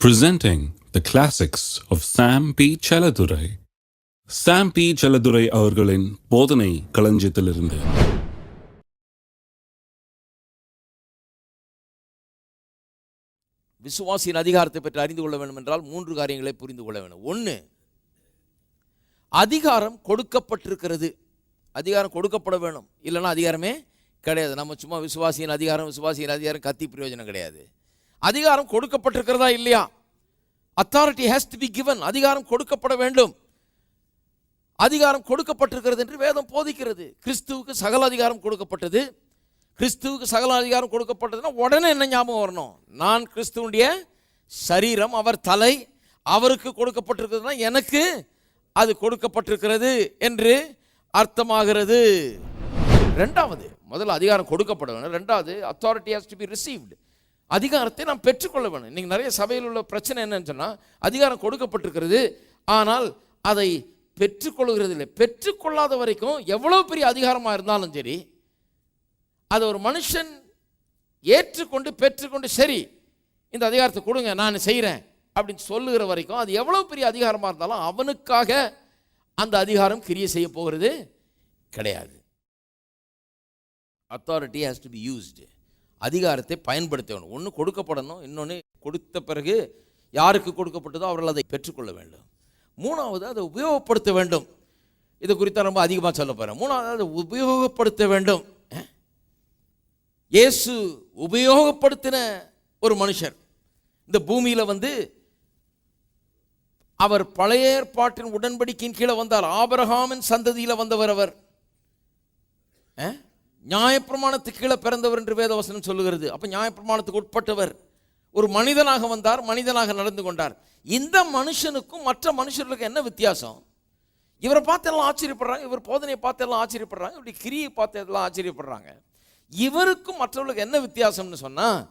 presenting the classics of Sam P. Chaladurai. Sam P. Chaladurai அவர்களின் போதனை களஞ்சியத்திலிருந்து விசுவாசியின் அதிகாரத்தை பற்றி அறிந்து கொள்ள வேண்டும் என்றால் மூன்று காரியங்களை புரிந்து கொள்ள வேண்டும் ஒன்று அதிகாரம் கொடுக்கப்பட்டிருக்கிறது அதிகாரம் கொடுக்கப்பட வேணும் இல்லைன்னா அதிகாரமே கிடையாது நம்ம சும்மா விசுவாசியின் அதிகாரம் விசுவாசியின் அதிகாரம் கத்தி பிரயோஜனம் கிடையாது அதிகாரம் கொடுக்கப்பட்டிருக்கிறதா இல்லையா? Authority has to be given அதிகாரம் கொடுக்கப்பட வேண்டும். அதிகாரம் கொடுக்கப்பட்டிருக்கிறது என்று வேதம் போதிக்கிறது. கிறிஸ்துவுக்கு சகல அதிகாரம் கொடுக்கப்பட்டது. கிறிஸ்துவுக்கு சகல அதிகாரம் கொடுக்கப்பட்டதுன்னா உடனே என்ன ஞாபகம் வரணும்? நான் கிறிஸ்துவனுடைய சரீரம் அவர் தலை அவருக்கு கொடுக்கப்பட்டிருக்கிறதுனா எனக்கு அது கொடுக்கப்பட்டிருக்கிறது என்று அர்த்தமாகிறது. ரெண்டாவது முதல்ல அதிகாரம் கொடுக்கப்பட வேண்டும். ரெண்டாவது authority has to be received அதிகாரத்தை நாம் பெற்றுக்கொள்ள வேணும் இன்றைக்கி நிறைய சபையில் உள்ள பிரச்சனை என்னன்னு சொன்னால் அதிகாரம் கொடுக்கப்பட்டிருக்கிறது. ஆனால் அதை பெற்றுக்கொள்கிறது இல்லை பெற்றுக்கொள்ளாத வரைக்கும் எவ்வளோ பெரிய அதிகாரமாக இருந்தாலும் சரி அதை ஒரு மனுஷன் ஏற்றுக்கொண்டு பெற்றுக்கொண்டு சரி இந்த அதிகாரத்தை கொடுங்க நான் செய்கிறேன் அப்படின்னு சொல்லுகிற வரைக்கும் அது எவ்வளோ பெரிய அதிகாரமாக இருந்தாலும் அவனுக்காக அந்த அதிகாரம் கிரியை செய்ய போகிறது கிடையாது. Authority has to be used அதிகாரத்தை பயன்படுத்த வேணும் ஒன்று கொடுக்கப்படணும் இன்னொன்று கொடுத்த பிறகு யாருக்கு கொடுக்கப்பட்டதோ அவர்கள் அதை பெற்றுக்கொள்ள வேண்டும். மூணாவது அதை உபயோகப்படுத்த வேண்டும். இது குறித்தா ரொம்ப அதிகமாக சொல்ல போகிறேன் மூணாவது அதை உபயோகப்படுத்த வேண்டும். இயேசு உபயோகப்படுத்தின ஒரு மனுஷர். இந்த பூமியில் வந்து அவர் பழைய ஏற்பாட்டின் உடன்படிக்கையின் கீழே வந்தார். ஆபரகாமின் சந்ததியில் வந்தவர் அவர். நியாயப்பிரமாணத்துக்கு கீழே பிறந்தவர் என்று வேதவசனம் சொல்லுகிறது. அப்போ நியாயப்பிரமாணத்துக்கு உட்பட்டவர் ஒரு மனிதனாக வந்தார் மனிதனாக நடந்து கொண்டார். இந்த மனுஷனுக்கும் மற்ற மனுஷர்களுக்கு என்ன வித்தியாசம்? இவரை பார்த்து எல்லாம் ஆச்சரியப்படுறாங்க இவர் போதனையை பார்த்து எல்லாம் ஆச்சரியப்படுறாங்க இப்படி கிரியை பார்த்து எல்லாம் ஆச்சரியப்படுறாங்க. இவருக்கும் மற்றவர்களுக்கு என்ன வித்தியாசம்னு சொன்னால்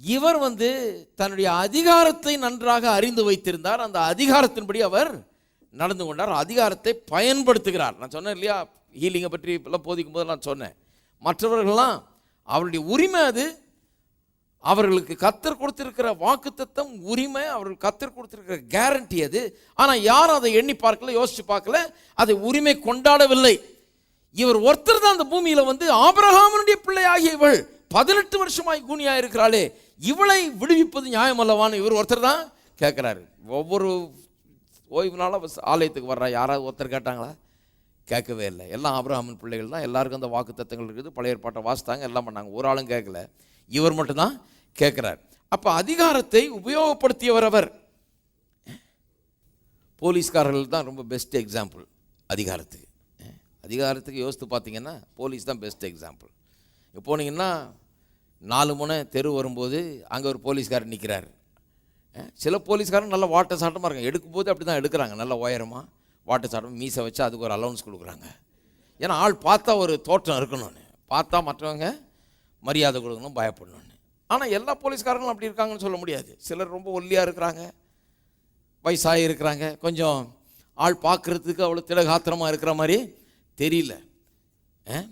இவர் வந்து தன்னுடைய அதிகாரத்தை நன்றாக அறிந்து வைத்திருந்தார். அந்த அதிகாரத்தின்படி அவர் நடந்து கொண்டார் அதிகாரத்தை பயன்படுத்துகிறார். நான் சொன்னேன் இல்லையா? ஹீலிங்கை பற்றி எல்லாம் போதிக்கும் போது நான் சொன்னேன். மற்றவர்கள்லாம் அவருடைய உரிமை அது. அவர்களுக்கு கத்தர் கொடுத்திருக்கிற வாக்குத்தத்தம் உரிமை அவர்கள் கத்தர் கொடுத்திருக்கிற கேரண்டி அது. ஆனால் யாரும் அதை எண்ணி பார்க்கல யோசிச்சு பார்க்கல. அதை உரிமை கொண்டாடவில்லை. இவர் ஒருத்தர் தான் அந்த பூமியில் வந்து ஆபிரகாமனுடைய பிள்ளையாகிய இவள். பதினெட்டு வருஷமாய் கூனியாக இருக்கிறாளே இவளை விடுவிப்பது நியாயம் அல்லவான்னு இவர் ஒருத்தர் தான் கேட்குறாரு. ஒவ்வொரு ஓய்வு நாளும் ஆலயத்துக்கு வர்றா. யாராவது ஒருத்தர் கேட்டாங்களா? கேட்கவே இல்லை. எல்லாம் அப்ரஹாமின் பிள்ளைகள் தான். எல்லாருக்கும் அந்த வாக்கு தத்துவங்கள் இருக்குது. பழைய ஏற்பாட்டை வாசித்தாங்க. எல்லாம் பண்ணாங்க. ஒரு ஆளும் கேட்கல. இவர் மட்டும்தான் கேட்குறார். அப்போ அதிகாரத்தை உபயோகப்படுத்தியவர் அவர். போலீஸ்காரர்கள் தான் ரொம்ப பெஸ்ட் எக்ஸாம்பிள் அதிகாரத்துக்கு. அதிகாரத்துக்கு யோசித்து பார்த்தீங்கன்னா போலீஸ் தான் பெஸ்ட் எக்ஸாம்பிள் இங்கே போனீங்கன்னா நாலு முனை தெரு வரும்போது அங்கே ஒரு போலீஸ்காரர் நிற்கிறார் சில போலீஸ்காரங்க நல்ல வாட்ட சாட்டமாக இருக்காங்க. எடுக்கும்போது அப்படி தான் எடுக்கிறாங்க. நல்ல உயரமாக வாட்ட சாட்டம் மீசை வச்சு அதுக்கு ஒரு அலௌன்ஸ் கொடுக்குறாங்க. ஏன்னா ஆள் பார்த்தா ஒரு தோற்றம் இருக்கணும்னு. பார்த்தா மற்றவங்க மரியாதை கொடுக்கணும் பயப்படணும்னு. ஆனால் எல்லா போலீஸ்காரங்களும் அப்படி இருக்காங்கன்னு சொல்ல முடியாது. சிலர் ரொம்ப ஒல்லியாக இருக்கிறாங்க. வயசாகி இருக்கிறாங்க. கொஞ்சம் ஆள் பார்க்குறதுக்கு அவ்வளோ திலகாத்திரமாக இருக்கிற மாதிரி தெரியல. ஆ?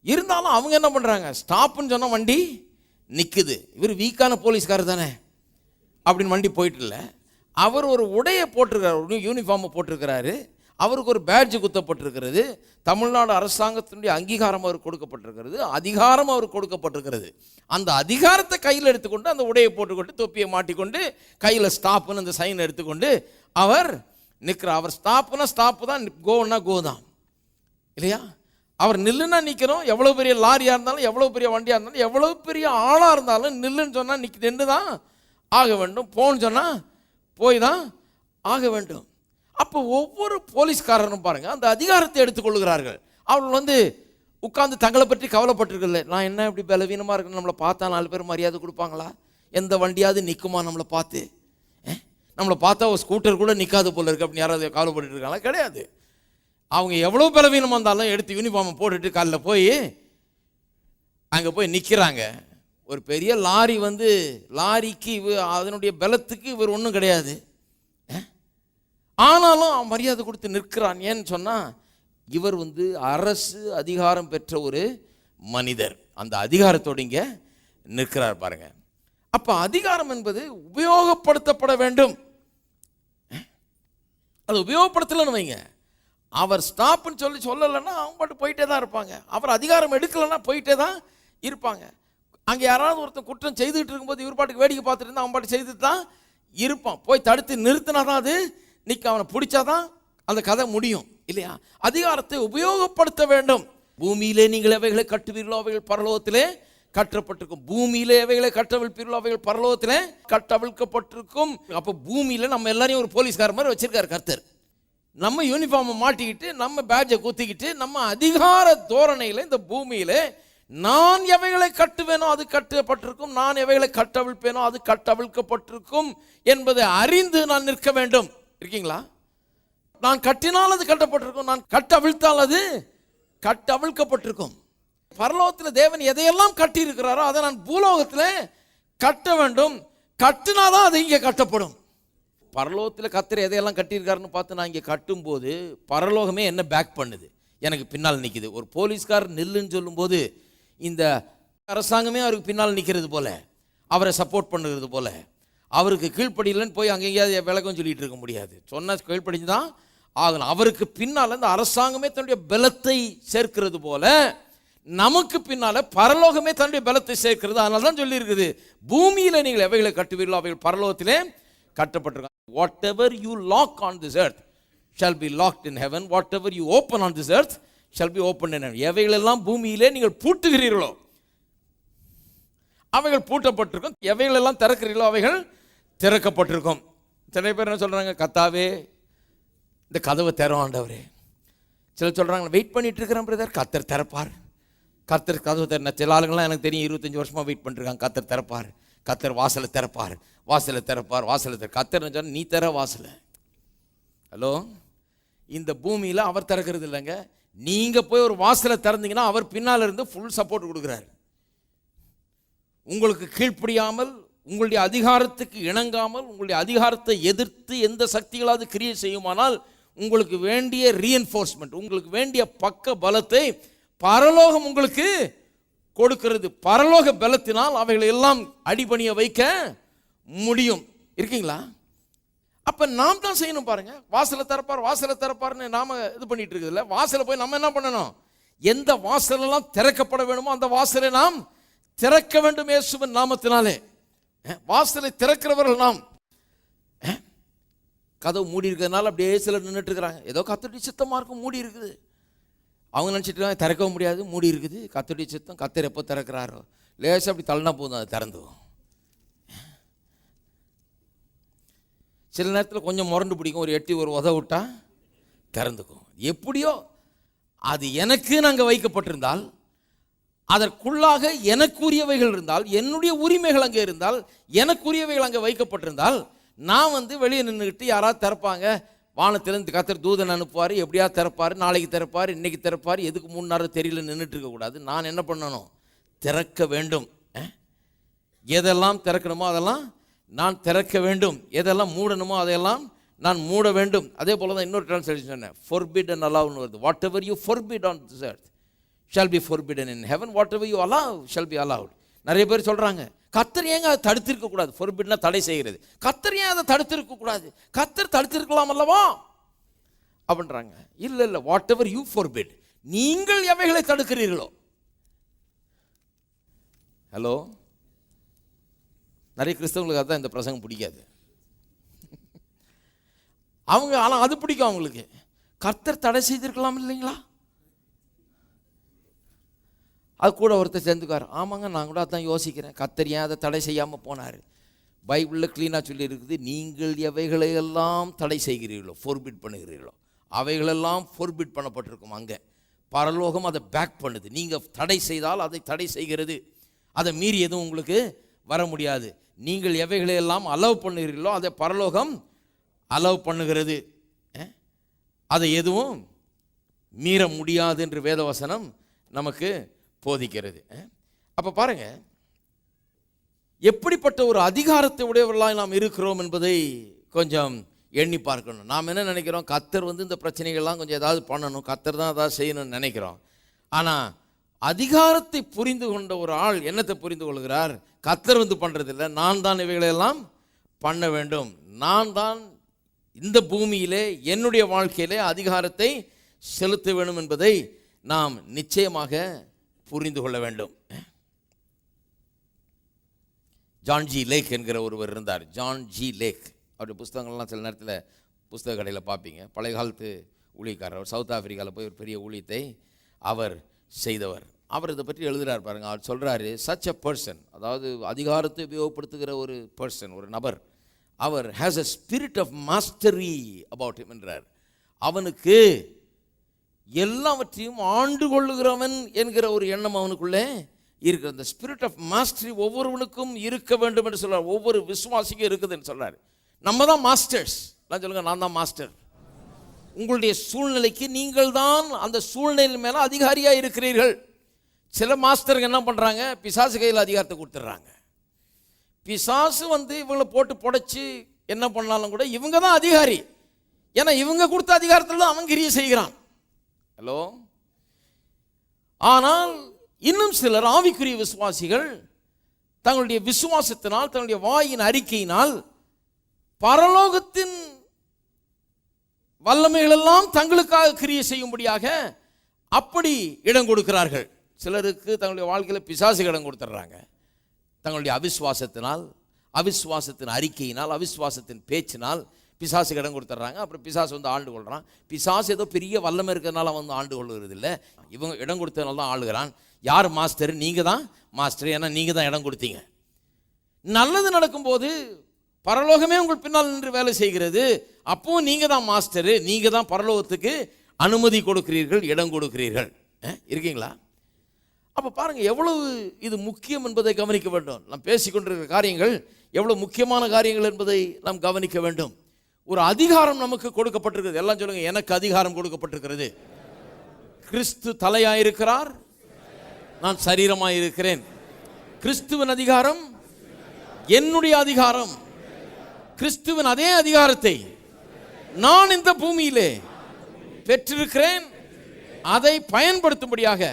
இருந்தாலும் அவங்க என்ன பண்ணுறாங்க ஸ்டாப்புன்னு சொன்னால் வண்டி நிற்குது இவர் வீக்கான போலீஸ்காரர் தானே. அப்படின்னு வண்டி போயிட்டு இல்லை அவர் ஒரு உடையை போட்டிருக்கிறார் ஒரு யூனிஃபார்மை போட்டிருக்கிறாரு அவருக்கு ஒரு பேட்ஜ் குத்தப்பட்டிருக்கிறது தமிழ்நாடு அரசாங்கத்தினுடைய அங்கீகாரம் அவருக்கு கொடுக்கப்பட்டிருக்கிறது அதிகாரம் அவருக்கு கொடுக்கப்பட்டிருக்கிறது. அந்த அதிகாரத்தை கையில் எடுத்துக்கொண்டு அந்த உடையை போட்டுக்கொண்டு தொப்பியை மாட்டிக்கொண்டு கையில் ஸ்டாப்புன்னு அந்த சைன் எடுத்துக்கொண்டு அவர் நிற்கிறார் அவர் ஸ்டாப்புனா ஸ்டாப்பு தான் கோன்னா கோ தான். இல்லையா? அவர் நில்லுன்னா நிற்கிறோம் எவ்வளோ பெரிய லாரியாக இருந்தாலும் எவ்வளோ பெரிய வண்டியாக இருந்தாலும் எவ்வளோ பெரிய ஆளாக இருந்தாலும் நில்லுன்னு சொன்னால் நிற்க நின்று தான் ஆக வேண்டும். போன்னு சொன்னால் போய் தான் ஆக வேண்டும். அப்போ ஒவ்வொரு போலீஸ்காரரும் பாருங்கள் அந்த அதிகாரத்தை எடுத்துக்கொள்கிறார்கள். அவர்கள் வந்து உட்கார்ந்து தங்களை பற்றி கவலைப்பட்டிருக்கல. நான் என்ன இப்படி பலவீனமாக இருக்கேன் நம்மளை பார்த்தா நாலு பேர் மரியாதை கொடுப்பாங்களா? எந்த வண்டியாவது நிற்குமா நம்மளை பார்த்து? நம்மளை பார்த்தா ஒரு ஸ்கூட்டர் கூட நிற்காது போல இருக்கு. அப்படின்னு யாராவது கவலைப்பட்டு இருக்காங்களா? கிடையாது. அவங்க எவ்வளோ பலவீனமாக இருந்தாலும் எடுத்து யூனிஃபார்மை போட்டுட்டு காலில் போய் அங்கே போய் நிற்கிறாங்க ஒரு பெரிய லாரி வந்து லாரிக்கு இவ அதனுடைய பலத்துக்கு இவர் ஒன்றும் கிடையாது. ஆனாலும் அவன் மரியாதை கொடுத்து நிற்கிறான். ஏன்னு சொன்னால் இவர் வந்து அரசு அதிகாரம் பெற்ற ஒரு மனிதர். அந்த அதிகாரத்தோடு இங்கே நிற்கிறார் பாருங்க. அப்போ அதிகாரம் என்பது உபயோகப்படுத்தப்பட வேண்டும். அது உபயோகப்படுத்தலைன்னு வைங்க. அவர் ஸ்டாப்னு சொல்லி சொல்லலைன்னா அவங்க பாட்டு போயிட்டே தான் இருப்பாங்க. அவர் அதிகாரம் எடுக்கலைன்னா போயிட்டே தான் இருப்பாங்க. அங்கே யாராவது ஒருத்தன் குற்றம் செய்துட்டு இருக்கும்போது இவர் பாட்டுக்கு வேடிக்கை பார்த்துட்டு இருந்தால் அவன் பாட்டு செய்துட்டு தான் இருப்பான். போய் தடுத்து நிறுத்தினா தான் அது. நிற்க அவனை பிடிச்சாதான் அந்த கதை முடியும். இல்லையா? அதிகாரத்தை உபயோகப்படுத்த வேண்டும். பூமியிலே நீங்கள் எவைகளை கட்டுவீர்களோ? அவைகள் பரலோகத்திலே கட்டப்பட்டிருக்கும். பூமியிலே எவைகளை கட்டவிழ்ப்பீர்களோ? அவைகள் பரலோகத்திலே கட்டவிழ்க்கப்பட்டிருக்கும். அப்போ பூமியில் நம்ம எல்லாரையும் ஒரு போலீஸ்கார மாதிரி வச்சிருக்காரு கர்த்தர். நம்ம யூனிஃபார்மை மாட்டிக்கிட்டு நம்ம பேட்சை குத்திக்கிட்டு நம்ம அதிகார தோரணையில் இந்த பூமியில் நான் எவைகளை கட்டுவேனோ அது கட்டப்பட்டிருக்கும். நான் எவைகளை கட்டவிழ்ப்பேனோ அது கட்டவிழ்க்கப்பட்டிருக்கும் என்பதை அறிந்து நான் நிற்க வேண்டும். இருக்கீங்களா? நான் கட்டினால் அது கட்டப்பட்டிருக்கும். நான் கட்டவிழ்த்தால் அது கட்டவிழ்க்கப்பட்டிருக்கும். பரலோகத்தில் தேவன் எதையெல்லாம் கட்டி இருக்கிறாரோ அதை நான் பூலோகத்தில் கட்ட வேண்டும். கட்டினாதான் அது இங்கே கட்டப்படும். பரலோகத்தில் கத்திர எதையெல்லாம் கட்டியிருக்காருன்னு பார்த்து நான் இங்கே கட்டும்போது பரலோகமே என்ன பேக் பண்ணுது. எனக்கு பின்னால் நிற்கிது ஒரு போலீஸ்கார் நில்லுன்னு சொல்லும்போது இந்த அரசாங்கமே அவருக்கு பின்னால் நிற்கிறது போல. அவரை சப்போர்ட் பண்ணுறது போல. அவருக்கு கீழ்ப்படியிலன்னு போய் அங்கே எங்கேயாவது விளக்கம் சொல்லிகிட்டு இருக்க முடியாது. சொன்ன கீழ்ப்படிஞ்சு தான் ஆகணும். அவருக்கு பின்னால் இந்த அரசாங்கமே தன்னுடைய பலத்தை சேர்க்கிறது போல நமக்கு பின்னால் பரலோகமே தன்னுடைய பலத்தை சேர்க்கிறது. அதனால தான் சொல்லியிருக்குது பூமியில் நீங்கள் எவைகளை கட்டுவீர்களோ அவைகள் பரலோகத்திலே கட்டப்பட்டிருக்காங்க whatever you lock on this earth shall be locked in heaven whatever you open on this earth shall be open என்ன எவைகளெல்லாம் பூமியிலே நீங்கள் பூட்டுகிறீர்களோ அவைகள் பூட்டப்பட்டிருக்கும். எவைகளெல்லாம் திறக்கிறீர்களோ அவைகள் திறக்கப்பட்டிருக்கும். சில பேர் என்ன சொல்கிறாங்க கத்தாவே இந்த கதவை திறம் ஆண்டவரே. சிலர் சொல்கிறாங்க வெயிட் பண்ணிட்டு இருக்கிறேன் பிரதர் கத்தர் திறப்பார். கத்தர் கதவு திறன சில ஆளுங்களாம் எனக்கு தெரியும் இருபத்தஞ்சி வருஷமாக வெயிட் பண்ணிருக்காங்க கத்தர் திறப்பார். கத்தர் வாசலை திறப்பார். வாசலை திறப்பார் வாசலை திற. கத்தர் சொன்னால் நீ தர வாசலை. ஹலோ இந்த பூமியில் அவர் திறக்கிறது இல்லைங்க. நீங்கள் போய் ஒரு வாசலை திறந்தீங்கன்னா அவர் பின்னால் இருந்து ஃபுல் சப்போர்ட் கொடுக்குறாரு. உங்களுக்கு கீழ்ப்படியாமல் உங்களுடைய அதிகாரத்துக்கு இணங்காமல் உங்களுடைய அதிகாரத்தை எதிர்த்து எந்த சக்திகளாவது கிரியை செய்யுமானால் உங்களுக்கு வேண்டிய ரீஎன்ஃபோர்ஸ்மெண்ட் உங்களுக்கு வேண்டிய பக்க பலத்தை பரலோகம் உங்களுக்கு கொடுக்கிறது. பரலோக பலத்தினால் அவைகளை எல்லாம் அடிபணிய வைக்க முடியும். இருக்கீங்களா? அப்போ நாம் தான் செய்யணும் பாருங்க. வாசலை திறப்பார் வாசலை திறப்பார்னு நாம் இது பண்ணிட்டு இருக்குதுல்ல வாசலை போய் நம்ம என்ன பண்ணணும்? எந்த வாசலெல்லாம் திறக்கப்பட வேணுமோ அந்த வாசலை நாம் திறக்க வேண்டும் இயேசுவின் நாமத்தினாலே. வாசலை திறக்கிறவர்கள் நாம். கதவு மூடி இருக்கிறதுனால அப்படியே சிலர் நின்றுட்டு இருக்கிறாங்க. ஏதோ கத்தடி சித்தமாக இருக்கும் மூடி இருக்குது. அவங்க நினச்சிட்டு திறக்கவும் முடியாது மூடி இருக்குது. கத்தடி சித்தம் கத்தர் எப்போ திறக்கிறாரோ? லேசாக அப்படி தள்ளினா போதும் அது திறந்துவோம் சில நேரத்தில் கொஞ்சம் முரண்டு பிடிக்கும். ஒரு எட்டி ஒரு உத விட்டா திறந்துக்கும். எப்படியோ அது எனக்கு அங்கே வைக்கப்பட்டிருந்தால் அதற்குள்ளாக எனக்குரியவைகள் இருந்தால் என்னுடைய உரிமைகள் அங்கே இருந்தால் எனக்குரியவைகள் அங்கே வைக்கப்பட்டிருந்தால் நான் வந்து வெளியே நின்றுக்கிட்டு யாராவது திறப்பாங்க? வானத்திலிருந்து கத்தர் தூதன் அனுப்புவார் எப்படியா திறப்பார் நாளைக்கு திறப்பார் இன்றைக்கி திறப்பார் எதுக்கு மூணு நேரம் தெரியல நின்றுட்டு இருக்கக்கூடாது நான் என்ன பண்ணணும்? திறக்க வேண்டும். எதெல்லாம் திறக்கணுமோ அதெல்லாம் நான் திறக்க வேண்டும். எதெல்லாம் மூடணுமோ அதையெல்லாம் நான் மூட வேண்டும். அதே போல தான் இன்னொரு டிரான்ஸ்லேஷன் சொன்னேன். ஃபொர்பிட் அண்ட் வருது. Whatever you forbid on this earth shall be forbidden in heaven whatever you allow shall be allowed நிறைய பேர் சொல்கிறாங்க கத்தர் ஏங்க அதை தடுத்திருக்கக்கூடாது ஃபொர்பிட்னா தடை செய்கிறது. கத்தர் ஏன் அதை தடுத்திருக்கக்கூடாது கத்தர் தடுத்திருக்கலாம் அல்லவா? அப்படின்றாங்க. இல்லை இல்லை. வாட் எவர் யூ ஃபொர்பிட் நீங்கள் எவைகளை தடுக்கிறீர்களோ? ஹலோ நிறைய கிறிஸ்தவங்களுக்கு அதுதான் இந்த பிரசங்கம் பிடிக்காது. அவங்க ஆனால் அது பிடிக்கும் அவங்களுக்கு. கர்த்தர் தடை செய்திருக்கலாம் இல்லைங்களா? அது கூட ஒருத்தர் சேர்ந்துக்கார் ஆமாங்க நான் கூட அதான் யோசிக்கிறேன். கர்த்தர் ஏன் அதை தடை செய்யாமல் போனார்? பைபிளில் க்ளீனாக சொல்லி இருக்குது நீங்கள் எவைகளை எல்லாம் தடை செய்கிறீர்களோ ஃபோர்பிட் பண்ணுகிறீர்களோ அவைகளெல்லாம் ஃபோர்பிட் பண்ணப்பட்டிருக்கும் அங்கே. பரலோகம் அதை பேக் பண்ணுது. நீங்கள் தடை செய்தால் அதை தடை செய்கிறது. அதை மீறி எதுவும் உங்களுக்கு வர முடியாது. நீங்கள் எவைகளை எல்லாம் அலோவ் பண்ணுகிறீர்களோ அதை பரலோகம் அலோவ் பண்ணுகிறது. அதை எதுவும் மீற முடியாது என்று வேதவசனம் நமக்கு போதிக்கிறது. அப்போ பாருங்க. எப்படிப்பட்ட ஒரு அதிகாரத்தை உடையவர்களாக நாம் இருக்கிறோம் என்பதை கொஞ்சம் எண்ணி பார்க்கணும். நாம் என்ன நினைக்கிறோம்? கத்தர் வந்து இந்த பிரச்சனைகள்லாம் கொஞ்சம் ஏதாவது பண்ணணும். கத்தர் தான் ஏதாவது செய்யணும்னு நினைக்கிறோம். ஆனால் அதிகாரத்தை புரிந்து கொண்ட ஒரு ஆள் என்னத்தை புரிந்து கொள்கிறார்? கத்தர் வந்து பண்ணுறதில்ல நான் தான் இவைகளெல்லாம் பண்ண வேண்டும். நான் தான் இந்த பூமியிலே என்னுடைய வாழ்க்கையிலே அதிகாரத்தை செலுத்த வேண்டும் என்பதை நாம் நிச்சயமாக புரிந்து கொள்ள வேண்டும். ஜான்ஜி லேக் என்கிற ஒருவர் இருந்தார். ஜான்ஜி லேக் அவருடைய புஸ்தகங்கள்லாம் சில நேரத்தில் புஸ்தக கடையில் பார்ப்பீங்க. பழைய காலத்து ஊழியக்காரர். சவுத் ஆப்பிரிக்காவில் போய் ஒரு பெரிய ஊழியத்தை அவர் செய்தவர். அவர் இதை பற்றி எழுதுகிறார் பாருங்க. அவர் சொல்கிறாரு சச் அ பர்சன் அதாவது அதிகாரத்தை உபயோகப்படுத்துகிற ஒரு பர்சன் ஒரு நபர் அவர் has a spirit of mastery about him என்றார். அவனுக்கு எல்லாவற்றையும் ஆண்டு கொள்ளுகிறவன் என்கிற ஒரு எண்ணம் அவனுக்குள்ளே இருக்கிற அந்த ஸ்பிரிட் ஆஃப் மாஸ்டரி ஒவ்வொருவனுக்கும் இருக்க வேண்டும் என்று சொல்கிறார் ஒவ்வொரு விசுவாசிக்கும் இருக்குதுன்னு சொல்கிறார் நம்ம தான் மாஸ்டர்ஸ் நான் சொல்லுங்கள் நான் தான் மாஸ்டர் உங்களுடைய சூழ்நிலைக்கு நீங்கள் தான் அந்த சூழ்நிலை மேலே அதிகாரியாக இருக்கிறீர்கள். சில மாஸ்டருங்க என்ன பண்ணுறாங்க பிசாசு கையில் அதிகாரத்தை கொடுத்துட்றாங்க. பிசாசு வந்து இவங்களை போட்டு புடைச்சி என்ன பண்ணாலும் கூட இவங்க தான் அதிகாரி. ஏன்னா இவங்க கொடுத்த அதிகாரத்தில் தான் அவன் கிரியை செய்கிறான். ஹலோ? ஆனால் இன்னும் சிலர் ஆவிக்குரிய விசுவாசிகள் தங்களுடைய விசுவாசத்தினால் தங்களுடைய வாயின் அறிக்கையினால் பரலோகத்தின் வல்லமைகளெல்லாம் தங்களுக்காக கிரியை செய்யும்படியாக அப்படி இடம் கொடுக்கிறார்கள். சிலருக்கு தங்களுடைய வாழ்க்கையில் பிசாசு இடம் கொடுத்துட்றாங்க. தங்களுடைய அவிஸ்வாசத்தினால் அவிஸ்வாசத்தின் அறிக்கையினால் அவிஸ்வாசத்தின் பேச்சினால் பிசாசு கடன் கொடுத்துட்றாங்க. அப்புறம் பிசாசு வந்து ஆண்டு கொள்கிறான் பிசாசு ஏதோ பெரிய வல்லமை இருக்கிறதுனால வந்து ஆண்டு கொள்கிறது இல்லை இவங்க இடம் கொடுத்ததுனால தான் ஆளுகிறான். யார் மாஸ்டர்? நீங்கள் தான் மாஸ்டர். ஏன்னா நீங்கள் தான் இடம் கொடுத்தீங்க. நல்லது நடக்கும்போது பரலோகமே உங்கள் பின்னால் நின்று வேலை செய்கிறது. அப்பவும் நீங்கள் தான் மாஸ்டரு. நீங்கள் தான் பரலோகத்துக்கு அனுமதி கொடுக்கிறீர்கள் இடம் கொடுக்கிறீர்கள். இருக்கீங்களா? அப்போ பாருங்கள் எவ்வளவு இது முக்கியம் என்பதை கவனிக்க வேண்டும். நாம் பேசிக்கொண்டிருக்கிற காரியங்கள் எவ்வளோ முக்கியமான காரியங்கள் என்பதை நாம் கவனிக்க வேண்டும். ஒரு அதிகாரம் நமக்கு கொடுக்கப்பட்டிருக்கிறது. எல்லாம் சொல்லுங்கள் எனக்கு அதிகாரம் கொடுக்கப்பட்டிருக்கிறது. கிறிஸ்து தலையாயிருக்கிறார் நான் சரீரமாக இருக்கிறேன் கிறிஸ்துவின் அதிகாரம் என்னுடைய அதிகாரம். கிறிஸ்துவின் அதே அதிகாரத்தை நான் இந்த பூமியிலே பெற்றிருக்கிறேன். அதை பயன்படுத்தும்படியாக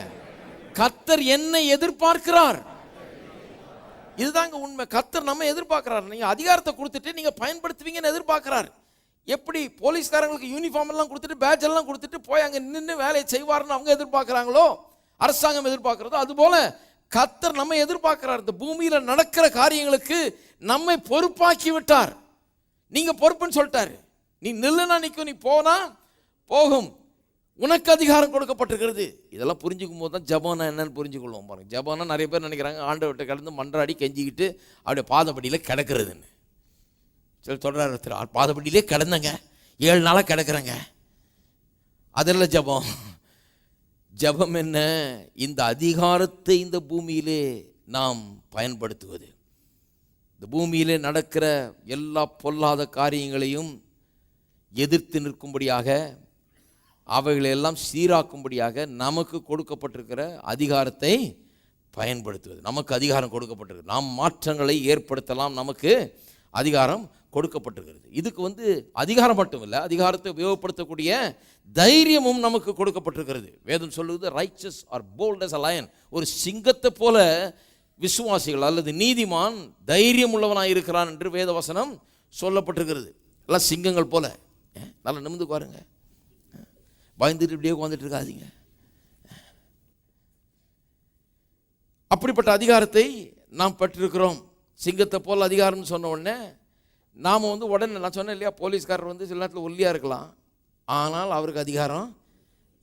கத்தர் என்னை எதிர்பார்க்கிறார். இதுதாங்க உண்மை. கத்தர் நம்ம எதிர்பார்க்கிறார். நீங்கள் அதிகாரத்தை கொடுத்துட்டு நீங்கள் பயன்படுத்துவீங்கன்னு எதிர்பார்க்கிறார். எப்படி போலீஸ்காரங்களுக்கு யூனிஃபார்ம் எல்லாம் கொடுத்துட்டு பேட்ச் எல்லாம் கொடுத்துட்டு போய் அங்கே நின்று வேலையை செய்வார்னு அவங்க எதிர்பார்க்குறாங்களோ? அரசாங்கம் எதிர்பார்க்குறதோ? அதுபோல் கத்தர் நம்ம எதிர்பார்க்கிறார். இந்த பூமியில் நடக்கிற காரியங்களுக்கு நம்மை பொறுப்பாக்கி விட்டார் நீங்கள் பொறுப்புன்னு சொல்லிட்டாரு. நீ நில்லுனா நிற்கும் நீ போனா போகும். உனக்கு அதிகாரம் கொடுக்கப்பட்டிருக்கிறது. இதெல்லாம் புரிஞ்சுக்கும் போது தான் ஜபானா என்னன்னு புரிஞ்சுக்கொள்வோம் பாருங்கள் ஜபானா நிறைய பேர் நினைக்கிறாங்க ஆண்டவர்கிட்ட கலந்து மன்றாடி கெஞ்சிக்கிட்டு அப்படியே பாதப்படியில் கிடக்கிறதுன்னு. சரி தொடரார் ஒருத்தர் பாதப்படியிலே கிடந்தங்க. ஏழு நாளாக கிடக்குறேங்க. அதெல்லாம் ஜபம். ஜபம் என்ன? இந்த அதிகாரத்தை இந்த பூமியிலே நாம் பயன்படுத்துவது. இந்த பூமியிலே நடக்கிற எல்லா பொல்லாத காரியங்களையும் எதிர்த்து நிற்கும்படியாக அவைகளெல்லாம் சீராக்கும்படியாக நமக்கு கொடுக்கப்பட்டிருக்கிற அதிகாரத்தை பயன்படுத்துவது. நமக்கு அதிகாரம் கொடுக்கப்பட்டிருக்கு நாம் மாற்றங்களை ஏற்படுத்தலாம். நமக்கு அதிகாரம் கொடுக்கப்பட்டிருக்கிறது. இதுக்கு வந்து அதிகாரம் மட்டும் இல்லை அதிகாரத்தை உபயோகப்படுத்தக்கூடிய தைரியமும் நமக்கு கொடுக்கப்பட்டிருக்கிறது. வேதம் சொல்லுவது ரைச்சஸ் ஆர் போல்டஸ் அலயன் ஒரு சிங்கத்தை போல விசுவாசிகள் அல்லது நீதிமான் தைரியம் உள்ளவனாக இருக்கிறான் என்று வேதவசனம் சொல்லப்பட்டிருக்கிறது. எல்லாம் சிங்கங்கள் போல. நல்லா நிமிந்து பாருங்கள் பயந்துட்டு இப்படியே உட்காந்துட்டு இருக்காதீங்க அப்படிப்பட்ட அதிகாரத்தை நாம் பெற்றிருக்கிறோம். சிங்கத்தை போல் அதிகாரம்னு சொன்ன உடனே நாம் வந்து உடனே நான் சொன்னேன் இல்லையா போலீஸ்காரர் வந்து சில நேரத்தில் ஒல்லியாக இருக்கலாம். ஆனால் அவருக்கு அதிகாரம்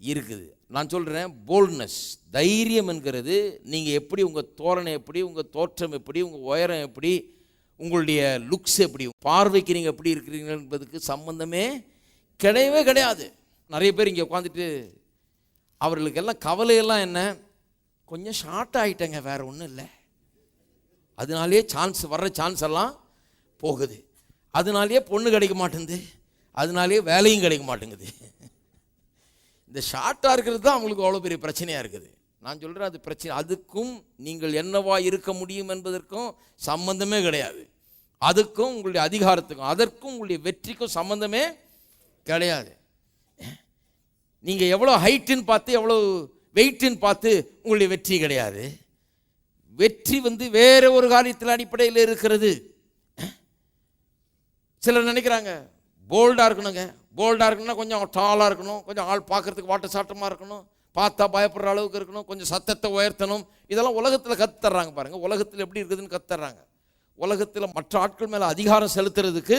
இருக்குது. நான் சொல்கிறேன் போல்ட்னஸ் தைரியம் என்கிறது நீங்கள் எப்படி உங்கள் தோரணை எப்படி உங்கள் தோற்றம் எப்படி உங்கள் உயரம் எப்படி உங்களுடைய லுக்ஸ் எப்படி பார்வைக்கு நீங்கள் எப்படி இருக்கிறீங்க என்பதுக்கு சம்மந்தமே கிடையவே கிடையாது. நிறைய பேர் இங்கே உட்காந்துட்டு அவர்களுக்கெல்லாம் கவலையெல்லாம் என்ன? கொஞ்சம் ஷார்ட் ஆகிட்டேங்க வேற ஒன்றும் இல்லை. அதனாலேயே சான்ஸ் வர்ற சான்ஸ் எல்லாம் போகுது. அதனாலேயே பொண்ணு கிடைக்க மாட்டேங்குது. அதனாலேயே வேலையும் கிடைக்க மாட்டேங்குது. இந்த ஷார்ட்டாக இருக்கிறது தான் அவங்களுக்கு அவ்வளோ பெரிய பிரச்சனையாக இருக்குது. நான் சொல்கிறேன் அது பிரச்சனை அதுக்கும் நீங்கள் என்னவா இருக்க முடியும் என்பதற்கும் சம்பந்தமே கிடையாது. அதுக்கும் உங்களுடைய அதிகாரத்துக்கும் அதற்கும் உங்களுடைய வெற்றிக்கும் சம்பந்தமே கிடையாது. நீங்கள் எவ்வளோ ஹைட்டுன்னு பார்த்து எவ்வளோ வெயிட்டுன்னு பார்த்து உங்களுடைய வெற்றி கிடையாது. வெற்றி வந்து வேற ஒரு காரியத்தில் அடிப்படையில் இருக்கிறது. சிலர் நினைக்கிறாங்க போல்டாக இருக்கணுங்க. போல்டாக இருக்கணும்னா கொஞ்சம் டாலாக இருக்கணும். கொஞ்சம் ஆள் பார்க்கறதுக்கு வாட்ட சாட்டமாக இருக்கணும். பார்த்தா பயப்படுற அளவுக்கு இருக்கணும். கொஞ்சம் சத்தத்தை உயர்த்தணும். இதெல்லாம் உலகத்தில் கற்றுத்தர்றாங்க பாருங்கள் உலகத்தில் எப்படி இருக்குதுன்னு கத்துறாங்க உலகத்தில் மற்ற ஆட்கள் மேலே அதிகாரம் செலுத்துறதுக்கு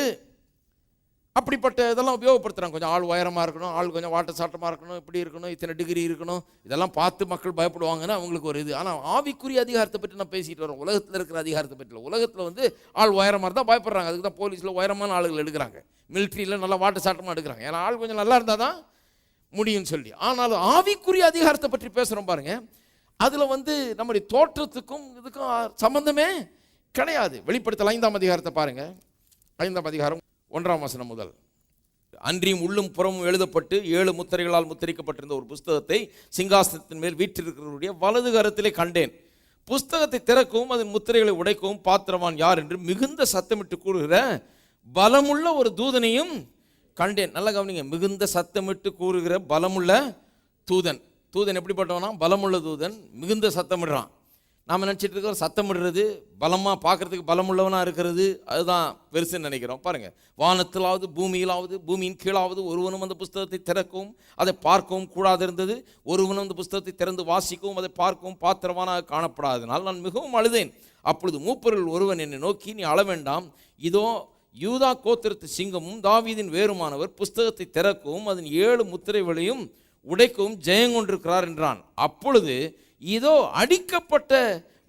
அப்படிப்பட்ட இதெல்லாம் உபயோகப்படுத்துகிறாங்க கொஞ்சம் ஆள் உயரமாக இருக்கணும் ஆள் கொஞ்சம் வாட்ட சாட்டமாக இருக்கணும் இப்படி இருக்கணும் இத்தனை டிகிரி இருக்கணும். இதெல்லாம் பார்த்து மக்கள் பயப்படுவாங்கன்னு அவங்களுக்கு ஒரு இது. ஆனால் ஆவிக்குரிய அதிகாரத்தை பற்றி நான் பேசிட்டு வரோம் உலகத்தில் இருக்கிற அதிகாரத்தை பற்றி உலகத்தில் வந்து ஆள் உயரமாக இருந்தால் பயப்படுறாங்க. அதுக்கு தான் போலீஸில் உயரமான ஆளுகள் எடுக்கிறாங்க. மிலிட்ரியில் நல்லா வாட்ட சாட்டமாக எடுக்கிறாங்க. ஏன்னா ஆள் கொஞ்சம் நல்லா இருந்தால் தான் முடியும்னு சொல்லி. ஆனாலும் ஆவிக்குரிய அதிகாரத்தை பற்றி பேசுகிறோம் பாருங்கள் அதில் வந்து நம்முடைய தோற்றத்துக்கும் இதுக்கும் சம்மந்தமே கிடையாது. வெளிப்படுத்தல் ஐந்தாம் அதிகாரத்தை பாருங்கள் ஐந்தாம் அதிகாரம் ஒன்றாம் வசனம் முதல். அன்றியும் உள்ளும் புறமும் எழுதப்பட்டு ஏழு முத்திரைகளால் முத்திரிக்கப்பட்டிருந்த ஒரு புஸ்தகத்தை சிங்காசனத்தின் மேல் வீற்றிருக்கிறவருடைய வலது கரத்திலே கண்டேன். புஸ்தகத்தை திறக்கவும் அதன் முத்திரைகளை உடைக்கவும் பாத்திரவான் யார் என்று மிகுந்த சத்தமிட்டு கூறுகிற பலமுள்ள ஒரு தூதனையும் கண்டேன். நல்லா கவனிங்க மிகுந்த சத்தமிட்டு கூறுகிற பலமுள்ள தூதன். தூதன் எப்படிப்பட்டவனா? பலமுள்ள தூதன் மிகுந்த சத்தமிடுறான். நாம் நினச்சிட்டு இருக்கிறோம் சத்தமிடுறது பலமாக பார்க்கறதுக்கு பலமுள்ளவனாக இருக்கிறது அதுதான் பெருசுன்னு நினைக்கிறோம். பாருங்கள் வானத்திலாவது பூமியிலாவது பூமியின் கீழாவது ஒருவனும் அந்த புஸ்தகத்தை திறக்கவும் அதை பார்க்கவும் கூடாது இருந்தது ஒருவனும் அந்த புஸ்தகத்தை திறந்து வாசிக்கவும் அதை பார்க்கவும் பாத்திரவானாக காணப்படாதனால் நான் மிகவும் அழுதேன். அப்பொழுது மூப்பரில் ஒருவன் என்னை நோக்கி நீ அள வேண்டாம். இதோ யூதா கோத்திரத்து சிங்கமும் தாவீதின் வேறுமானவர் புஸ்தகத்தை திறக்கவும் அதன் ஏழு முத்திரைகளையும் உடைக்கவும் ஜெயங்கொண்டிருக்கிறார் என்றான். அப்பொழுது இதோ அடிக்கப்பட்ட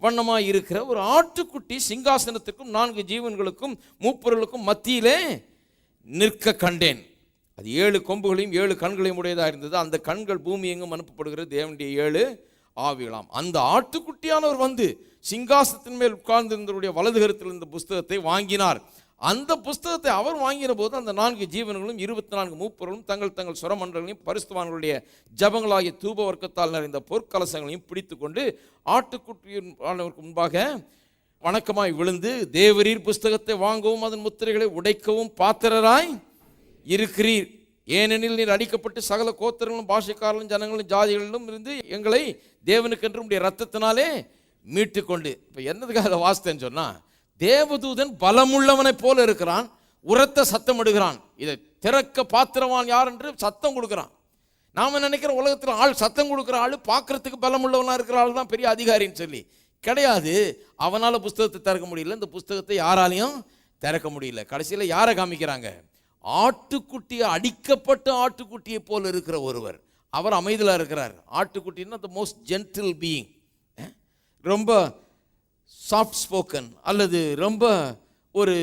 வண்ணமாக இருக்கிற ஒரு ஆட்டுக்குட்டி சிங்காசனத்துக்கும் நான்கு ஜீவன்களுக்கும் மூப்பொருளுக்கும் மத்தியிலே நிற்க கண்டேன். அது ஏழு கொம்புகளையும் ஏழு கண்களையும் உடையதாக இருந்தது. அந்த கண்கள் பூமி எங்கும் அனுப்பப்படுகிறது தேவனுடைய ஏழு ஆவிகளாம். அந்த ஆட்டுக்குட்டியானவர் வந்து சிங்காசனத்தின் மேல் உட்கார்ந்திருந்தவருடைய வலது கருத்தில் இருந்த புஸ்தகத்தை வாங்கினார். அந்த புஸ்தகத்தை அவர் வாங்கின போது அந்த நான்கு ஜீவன்களும் இருபத்தி நான்கு மூப்பர்களும் தங்கள் தங்கள் சுரமன்றங்களையும் பரிசுத்தவான்களுடைய ஜபங்களாகிய தூப வர்க்கத்தால் நிறைந்த பொற்கலசங்களையும் பிடித்துக்கொண்டு ஆட்டுக்குட்டியின் ஆண்டவருக்கு முன்பாக வணக்கமாய் விழுந்து தேவரீர் புஸ்தகத்தை வாங்கவும் அதன் முத்திரைகளை உடைக்கவும் பாத்திரராய் இருக்கிறீர். ஏனெனில் நீர் அடிக்கப்பட்டு சகல கோத்தர்களும் பாஷைக்காரர்களும் ஜனங்களும் ஜாதிகளிலும் இருந்து எங்களை தேவனுக்கென்று உடைய ரத்தத்தினாலே மீட்டு கொண்டு இப்போ என்னதுக்காக அதை வாசித்தேன்னு சொன்னால் தேவதூதன் பலமுள்ளவனைப் போல இருக்கிறான் உரத்த சத்தம் இடுகிறான் இதை திறக்க பாத்திரவான் யார் என்று சத்தம் கொடுக்குறான். நாம நினைக்கிற உலகத்தில் ஆள் சத்தம் கொடுக்குற ஆள் பார்க்கறதுக்கு பலமுள்ளவனாக இருக்கிற ஆள் தான் பெரிய அதிகாரின்னு சொல்லி. கிடையாது. அவனால் புஸ்தகத்தை திறக்க முடியல. இந்த புஸ்தகத்தை யாராலையும் திறக்க முடியல. கடைசியில் யாரை காமிக்கிறாங்க? ஆட்டுக்குட்டியை அடிக்கப்பட்ட ஆட்டுக்குட்டியை போல் இருக்கிற ஒருவர். அவர் அமைதியில் இருக்கிறார். ஆட்டுக்குட்டின்னா த மோஸ்ட் ஜென்டில் பீயிங் ரொம்ப சாஃப்ட் ஸ்போக்கன் அல்லது ரொம்ப ஒரு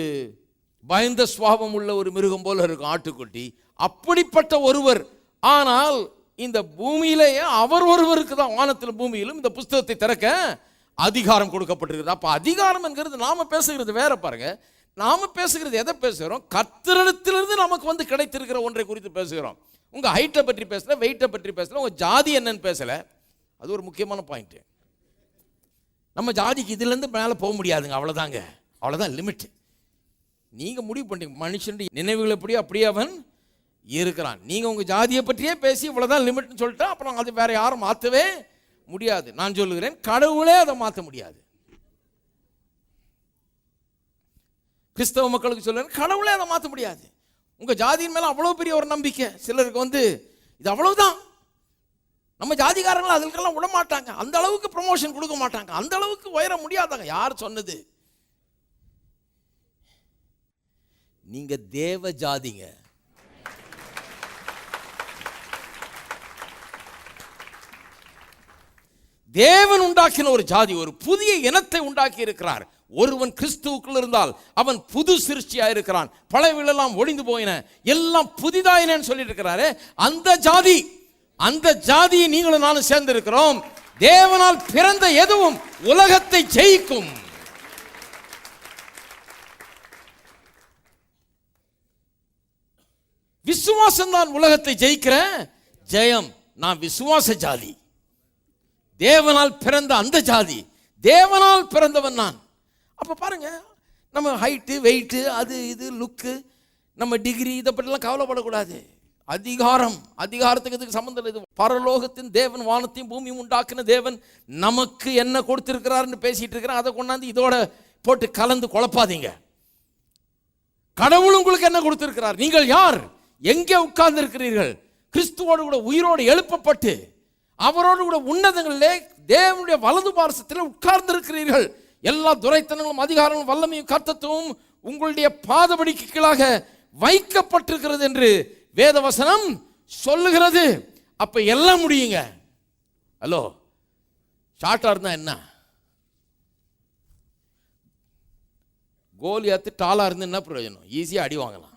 பயந்த சுவாபம் உள்ள ஒரு மிருகம் போல இருக்கும் ஆட்டுக்குட்டி. அப்படிப்பட்ட ஒருவர். ஆனால் இந்த பூமியிலேயே அவர் ஒருவருக்கு தான் வானத்தில் பூமியிலும் இந்த புஸ்தகத்தை திறக்க அதிகாரம் கொடுக்கப்பட்டிருக்கிறது அப்போ அதிகாரம் என்கிறது நாம் பேசுகிறது வேற பாருங்க. நாம பேசுகிறது எதை பேசுகிறோம்? கத்திரிடத்திலிருந்து நமக்கு வந்து கிடைத்திருக்கிற ஒன்றை குறித்து பேசுகிறோம். உங்கள் ஹைட்டை பற்றி பேசலை வெயிட்டை பற்றி பேசலை உங்கள் ஜாதி என்னன்னு பேசலை. அது ஒரு முக்கியமான பாயிண்ட்டு நம்ம ஜாதிக்கு இதுலேருந்து மேலே போக முடியாதுங்க அவ்வளோதாங்க அவ்வளோதான் லிமிட் நீங்கள் முடிவு பண்ணி மனுஷனுடைய நினைவுகள் எப்படி அப்படியே அவன் இருக்கிறான். நீங்கள் உங்கள் ஜாதியை பற்றியே பேசி இவ்வளோதான் லிமிட்னு சொல்லிட்டு அப்புறம் அது வேறு யாரும் மாற்றவே முடியாது. நான் சொல்லுகிறேன் கடவுளே அதை மாற்ற முடியாது. கிறிஸ்தவ மக்களுக்கு சொல்லுறேன் கடவுளே அதை மாற்ற முடியாது. உங்கள் ஜாதியின் மேலே அவ்வளோ பெரிய ஒரு நம்பிக்கை. சிலருக்கு வந்து இது அவ்வளோதான் நம்ம ஜாதிகாரங்களும் அதுக்கெல்லாம் விட மாட்டாங்க அந்த அளவுக்கு ப்ரொமோஷன் கொடுக்க மாட்டாங்க. அந்த அளவுக்கு உயர முடியாதாங்க. யார் சொன்னது? நீங்க தேவ ஜாதிங்க. தேவன் உண்டாக்கின ஒரு ஜாதி ஒரு புதிய இனத்தை உண்டாக்கி இருக்கிறார். ஒருவன் கிறிஸ்துவுக்குள் இருந்தால் அவன் புது சிருஷ்டியா இருக்கிறான். பழவிலெல்லாம் ஒளிந்து போயின. எல்லாம் புதிதாயினு சொல்லிட்டு இருக்கிறாரு. அந்த ஜாதி அந்த ஜாதியை நீங்களும் நானும் சேர்ந்திருக்கிறோம். தேவனால் பிறந்த எதுவும் உலகத்தை ஜெயிக்கும். விசுவாசம் தான் உலகத்தை ஜெயிக்கிற ஜெயம். நான் விசுவாச ஜாதி. தேவனால் பிறந்த அந்த ஜாதி. தேவனால் பிறந்தவன் நான். அப்போ பாருங்க நம்ம ஹைட்டு வெயிட்டு அது இது லுக்கு நம்ம டிகிரி இதை பற்றிலாம் கவலைப்படக்கூடாது. அதிகாரம் அதிகாரத்துக்கு இதுக்கு சம்பந்தம் இல்லை. இது பரலோகத்தின் தேவன் வானத்தையும் பூமியும் உண்டாக்குன தேவன் நமக்கு என்ன கொடுத்திருக்கிறாருன்னு பேசிட்டு இருக்கிறேன். அதை கொண்டாந்து இதோட போட்டு கலந்து குழப்பாதீங்க. கடவுள் உங்களுக்கு என்ன கொடுத்திருக்கிறார்? நீங்கள் யார்? எங்கே உட்கார்ந்து இருக்கிறீர்கள் கிறிஸ்துவோடு கூட உயிரோடு எழுப்பப்பட்டு அவரோடு கூட உன்னதங்களிலே தேவனுடைய வலது பாரசத்தில் உட்கார்ந்து இருக்கிறீர்கள் எல்லா துரைத்தனங்களும் அதிகாரங்களும் வல்லமையும் கர்த்தத்துவம் உங்களுடைய பாதபடிக்கு கீழாக வைக்கப்பட்டிருக்கிறது என்று வேதவசனம் சொல்லுகிறது. அப்போ எல்லாம் முடியுங்க. ஹலோ ஷார்ட்டாக இருந்தால் என்ன? கோலியாத்து டாலாக இருந்து என்ன பிரயோஜனம்? ஈஸியாக அடி வாங்கலாம்.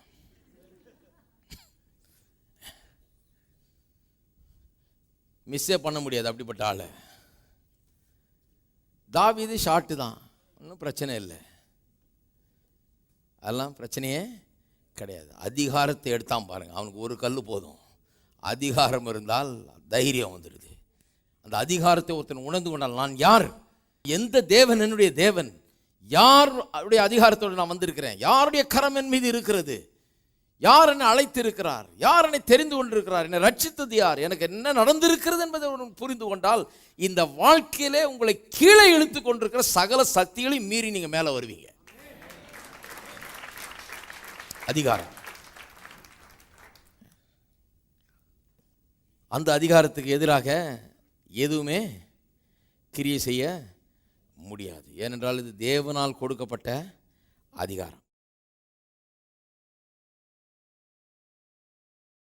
மிஸ்ஸே பண்ண முடியாது அப்படிப்பட்ட ஆள். தாவிது ஷார்ட்டு தான். ஒன்றும் பிரச்சனை இல்லை. அதெல்லாம் பிரச்சனையே கிடையாது. அதிகாரத்தை எடுத்தான் பாருங்கள் அவனுக்கு ஒரு கல் போதும். அதிகாரம் இருந்தால் தைரியம் வந்துடுது. அந்த அதிகாரத்தை ஒருத்தன் உணர்ந்து கொண்டால் நான் யார்? எந்த தேவன் என்னுடைய தேவன்? யார் அவருடைய அதிகாரத்தோடு நான் வந்திருக்கிறேன்? யாருடைய கரம் என் மீது இருக்கிறது? யார் என்னை அழைத்து இருக்கிறார் யார் என்னை தெரிந்து கொண்டிருக்கிறார்? என்னை ரட்சித்தது யார்? எனக்கு என்ன நடந்திருக்கிறது என்பதை புரிந்து கொண்டால் இந்த வாழ்க்கையிலே உங்களை கீழே இழுத்து கொண்டிருக்கிற சகல சக்திகளையும் மீறி நீங்கள் மேலே வருவீங்க. அதிகாரம். அந்த அதிகாரத்துக்கு எதிராக எதுவுமே கிரியை செய்ய முடியாது. ஏனென்றால் இது தேவனால் கொடுக்கப்பட்ட அதிகாரம்.